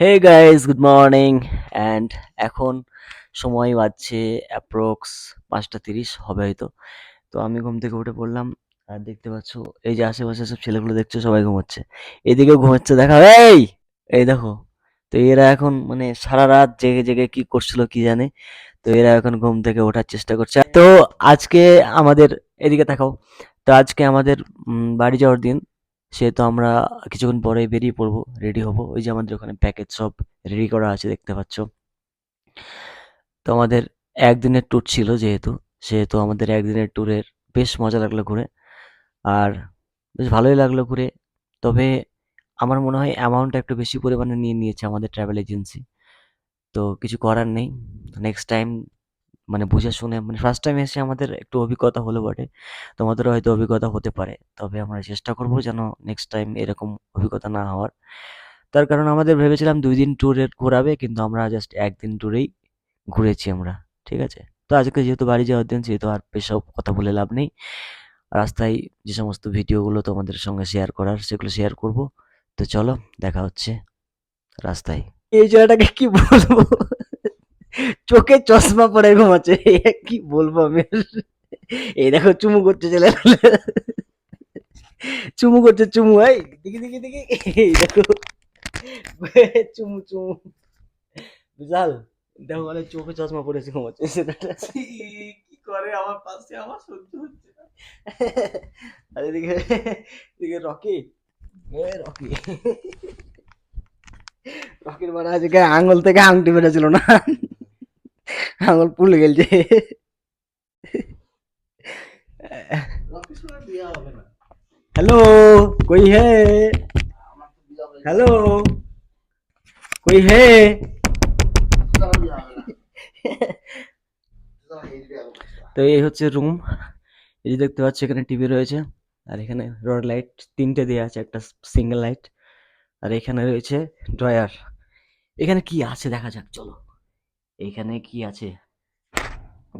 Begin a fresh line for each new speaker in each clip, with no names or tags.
Hey guys good morning and এখন সময় বাজছে অ্যাপ্রক্স পাঁচটা তিরিশ হবে হয়তো। তো আমি ঘুম থেকে উঠে পড়লাম। আর দেখতে পাচ্ছ, এই যে আশেপাশে সব ছেলেগুলো দেখছ, সবাই ঘুমোচ্ছে। এদিকেও ঘুমোচ্ছে, দেখা এই এই দেখো। তো এরা এখন মানে সারা রাত জেগে জেগে কি করছিল কি জানে? তো এরা এখন ঘুম থেকে ওঠার চেষ্টা করছে। তো আজকে আমাদের, এদিকে তাকাও তো আজকে আমাদের বাড়ি যাওয়ার দিন। সেহেতু আমরা কিছুক্ষণ পরে বেরিয়ে পড়ব রেডি হব। ওই যে আমাদের ওখানে প্যাকেজ সব রেডি করা আছে, দেখতে পাচ্ছ। তো আমাদের একদিনের ট্যুর ছিল যেহেতু, সেহেতু আমাদের একদিনের ট্যুরের বেশ মজা লাগল ঘুরে। আর বেশ ভালোই লাগল ঘুরে। তবে আমার মনে হয় অ্যামাউন্টটা একটু বেশি পরিমাণে নিয়ে নিয়েছে আমাদের ট্রাভেল এজেন্সি তো কিছু করার নেই। নেক্সট টাইম মানে বুঝে শুনে মানে ফার্স্ট টাইম এসে আমাদের একটু অভিজ্ঞতা হলো বটে। তোমাদেরও হয়তো অভিজ্ঞতা হতে পারে। তবে আমরা চেষ্টা করব যেন নেক্সট টাইম এরকম অভিজ্ঞতা না হওয়ার। তার কারণ আমাদের ভেবেছিলাম দুই দিন ট্যুরের ঘোরাবে, কিন্তু আমরা জাস্ট একদিন ট্যুরেই ঘুরেছি আমরা, ঠিক আছে? তো আজকে যেহেতু বাড়ি যাওয়ার দিন, সেহেতু আর বেসব কথা বলে লাভ নেই। রাস্তায় যে সমস্ত ভিডিওগুলো তোমাদের সঙ্গে শেয়ার করার, সেগুলো শেয়ার করব। তো চলো, দেখা হচ্ছে রাস্তায়। এই জায়গাটাকে কি বলব? চোখে চশমা পরে ঘুমাচ্ছে। কি বলব আমি? এই দেখো চুমু করছে ছেলে চুমু করছে চুমু এই দেখি দেখি দেখি। এই দেখো। চুমু চুমু। বিশাল। দেখো মানে চোখে চশমা পরেছে ঘুমাচ্ছে।
কি করে আমার পাশে? আমার সহ্য হচ্ছে না।
আর এদিকে এদিকে রকি। এ রকি। রকির মানে আজকে আঙুল থেকে আংটি বেরোছিল না? আঙুল পুল গেলছে।
হ্যালো কই
হে? হ্যালো কই
হে? তো এই
হচ্ছে রুম এই যে দেখতে পাচ্ছ, এখানে টিভি রয়েছে, আর এখানে রড লাইট তিনটে দেওয়া আছে, একটা সিঙ্গেল লাইট আর এখানে রয়েছে ড্রয়ার এখানে কি আছে দেখা যাক, চলো। এইখানে কি আছে?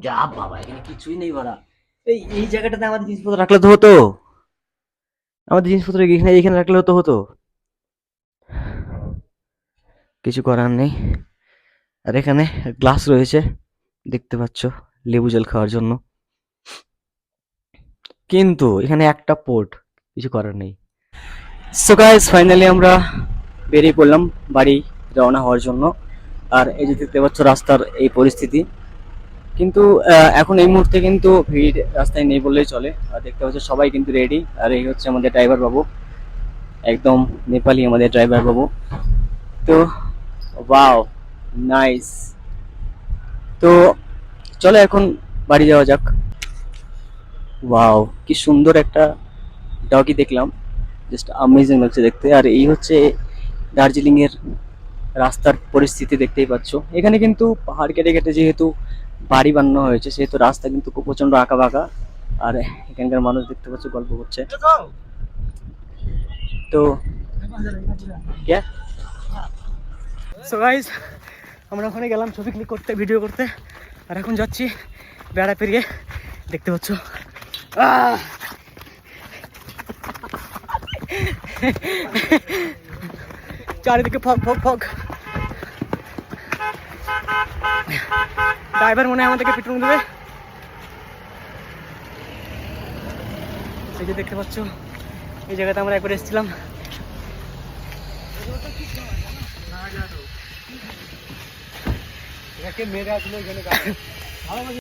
যা বাবা, এখানে কিছুই নেই বাড়া। এই এই জায়গাটাতে আমাদের জিনিসপত্র রাখলে তো হতো। আমাদের জিনিসপত্র এখানে এখানে রাখলে তো হতো। কিছু করার নেই। আর এখানে গ্লাস রয়েছে, দেখতে পাচ্ছ, লেবু জল খাওয়ার জন্য। কিন্তু এখানে একটা পোর্ট কিছু করার নেই। সো গাইস ফাইনালি আমরা বেরিয়ে পড়লাম বাড়ি রওনা হওয়ার জন্য। আর এই যে দেখতে পাচ্ছ রাস্তার এই পরিস্থিতি। কিন্তু এখন এই মুহূর্তে কিন্তু ভিড় রাস্তায় নেই বললেই চলে। আর দেখতে পাচ্ছ সবাই কিন্তু রেডি আর এই হচ্ছে আমাদের ড্রাইভার বাবু। একদম নেপালি আমাদের ড্রাইভার বাবু। তো ওয়াও নাইস তো, চলো এখন বাড়ি যাওয়া যাক। ওয়াও কি সুন্দর একটা ডগি দেখলাম। জাস্ট আমেজিং লাগছে দেখতে। আর এই হচ্ছে দার্জিলিং এর রাস্তার পরিস্থিতি দেখতেই পাচ্ছ। এখানে কিন্তু পাহাড় কেটে কেটে যেহেতু বাড়ি বানানো হয়েছে, সেহেতু রাস্তা কিন্তু খুব প্রচণ্ড আঁকা বাঁকা আর এখানকার মানুষ দেখতে পাচ্ছ গল্প করছে। তো আমরা ওখানে গেলাম ছবি ক্লিক করতে ভিডিও করতে। আর এখন যাচ্ছি বেড়া পেরিয়ে। দেখতে পাচ্ছ! চারিদিকে ফক ফক ফক ড্রাইভার মনে হয় আমাদেরকে পেট্রোল দেবে। সেই যে দেখতে পাচ্ছ, এই জায়গাতে আমরা একবার এসেছিলাম।
মেরে আসলে